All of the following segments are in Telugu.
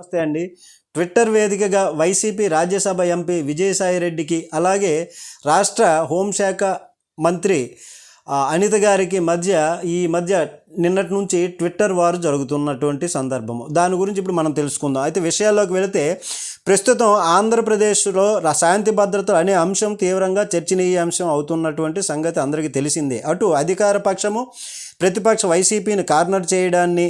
నమస్తే అండి ట్విట్టర్ వేదికగా వైసీపీ రాజ్యసభ ఎంపీ విజయసాయిరెడ్డికి అలాగే రాష్ట్ర హోంశాఖ మంత్రి అనిత గారికి మధ్య ఈ మధ్య నిన్నటి నుంచి ట్విట్టర్ వారు జరుగుతున్నటువంటి సందర్భము. దాని గురించి ఇప్పుడు మనం తెలుసుకుందాం. అయితే విషయాల్లోకి వెళితే ప్రస్తుతం ఆంధ్రప్రదేశ్లో శాంతి భద్రతలు అనే అంశం తీవ్రంగా చర్చనీయాంశం అవుతున్నటువంటి సంగతి అందరికీ తెలిసిందే. అటు అధికార పక్షము ప్రతిపక్ష వైసీపీని కార్నర్ చేయడాన్ని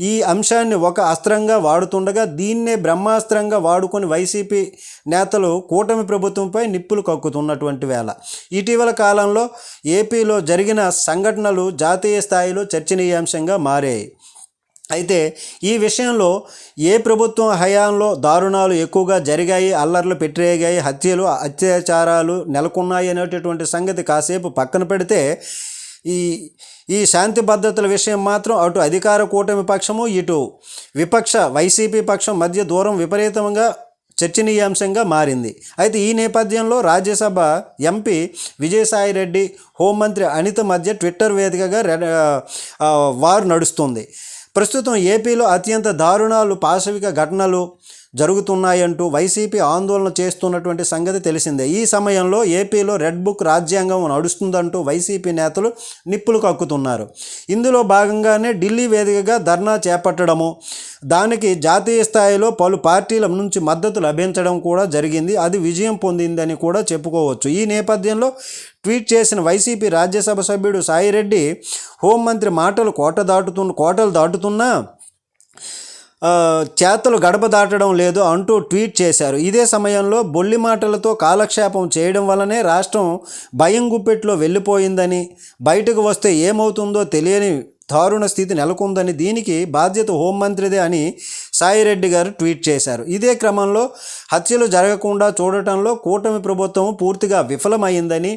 ఈ అంశాన్ని ఒక అస్త్రంగా వాడుతుండగా దీన్నే బ్రహ్మాస్త్రంగా వాడుకొని వైసీపీ నేతలు కూటమి ప్రభుత్వంపై నిప్పులు కక్కుతున్నటువంటి వేళ. ఇటీవల కాలంలో ఏపీలో జరిగిన సంఘటనలు జాతీయ స్థాయిలో చర్చనీయాంశంగా మారాయి. అయితే ఈ విషయంలో ఏ ప్రభుత్వం హయాంలో దారుణాలు ఎక్కువగా జరిగాయి అల్లర్లు పెట్టిరేగాయి హత్యలు అత్యాచారాలు నెలకొన్నాయి అనేటటువంటి సంగతి కాసేపు పక్కన పెడితే ఈ ఈ శాంతి భద్రతల విషయం మాత్రం అటు అధికార కూటమి పక్షము ఇటు విపక్ష వైసీపీ పక్షం మధ్య దూరం విపరీతంగా చర్చనీయాంశంగా మారింది. అయితే ఈ నేపథ్యంలో రాజ్యసభ ఎంపీ విజయసాయిరెడ్డి హోంమంత్రి అనిత మధ్య ట్విట్టర్ వేదికగా వారు నడుస్తుంది. ప్రస్తుతం ఏపీలో అత్యంత దారుణాలు పాశవిక ఘటనలు జరుగుతున్నాయంటూ వైసీపీ ఆందోళన చేస్తున్నటువంటి సంగతి తెలిసిందే. ఈ సమయంలో ఏపీలో రెడ్ బుక్ రాజ్యాంగం నడుస్తుందంటూ వైసీపీ నేతలు నిప్పులు కక్కుతున్నారు. ఇందులో భాగంగానే ఢిల్లీ వేదికగా ధర్నా చేపట్టడము దానికి జాతీయ స్థాయిలో పలు పార్టీల నుంచి మద్దతు లభించడం కూడా జరిగింది. అది విజయం పొందిందని కూడా చెప్పుకోవచ్చు. ఈ నేపథ్యంలో ట్వీట్ చేసిన వైసీపీ రాజ్యసభ సభ్యుడు సాయిరెడ్డి హోంమంత్రి మాటలు కోట దాటుతున్న కోటలు దాటుతున్నా చేతలు గడప దాటడం లేదు అంటూ ట్వీట్ చేశారు. ఇదే సమయంలో బొల్లి మాటలతో కాలక్షేపం చేయడం వల్లనే రాష్ట్రం భయం గుప్పెట్లో వెళ్ళిపోయిందని బయటకు వస్తే ఏమవుతుందో తెలియని దారుణ స్థితి నెలకొందని దీనికి బాధ్యత హోంమంత్రిదే అని సాయిరెడ్డి గారు ట్వీట్ చేశారు. ఇదే క్రమంలో హత్యలు జరగకుండా చూడటంలో కూటమి ప్రభుత్వం పూర్తిగా విఫలమైందని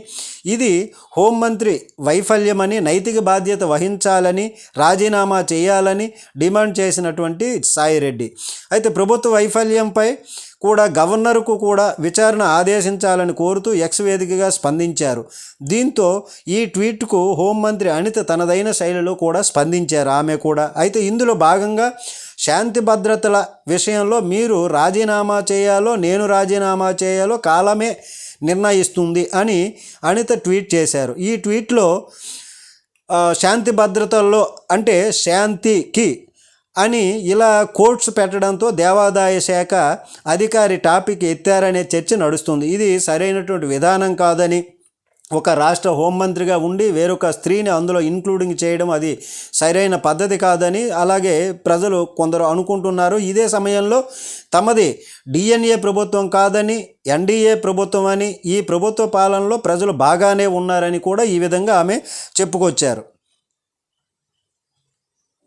ఇది హోంమంత్రి వైఫల్యమని నైతిక బాధ్యత వహించాలని రాజీనామా చేయాలని డిమాండ్ చేసినటువంటి సాయిరెడ్డి. అయితే ప్రభుత్వ వైఫల్యంపై కూడా గవర్నర్కు కూడా విచారణ ఆదేశించాలని కోరుతూ ఎక్స్ వేదికగా స్పందించారు. దీంతో ఈ ట్వీట్కు హోంమంత్రి అనిత తనదైన శైలిలో కూడా స్పందించారు ఆమె కూడా. అయితే ఇందులో భాగంగా శాంతి భద్రతల విషయంలో మీరు రాజీనామా చేయాలో నేను రాజీనామా చేయాలో కాలమే నిర్ణయిస్తుంది అని అనిత ట్వీట్ చేశారు. ఈ ట్వీట్లో శాంతి భద్రతల్లో అంటే శాంతికి అని ఇలా కోట్స్ పెట్టడంతో దేవాదాయ శాఖ అధికారి టాపిక్ ఎత్తారనే చర్చ నడుస్తుంది. ఇది సరైనటువంటి విధానం కాదని ఒక రాష్ట్ర హోంమంత్రిగా ఉండి వేరొక స్త్రీని అందులో ఇన్క్లూడింగ్ చేయడం అది సరైన పద్ధతి కాదని అలాగే ప్రజలు కొందరు అనుకుంటున్నారు. ఇదే సమయంలో తమది డిఎన్ఏ ప్రభుత్వం కాదని ఎన్డీఏ ప్రభుత్వం అని ఈ ప్రభుత్వ పాలనలో ప్రజలు బాగానే ఉన్నారని కూడా ఈ విధంగా ఆమె చెప్పుకొచ్చారు.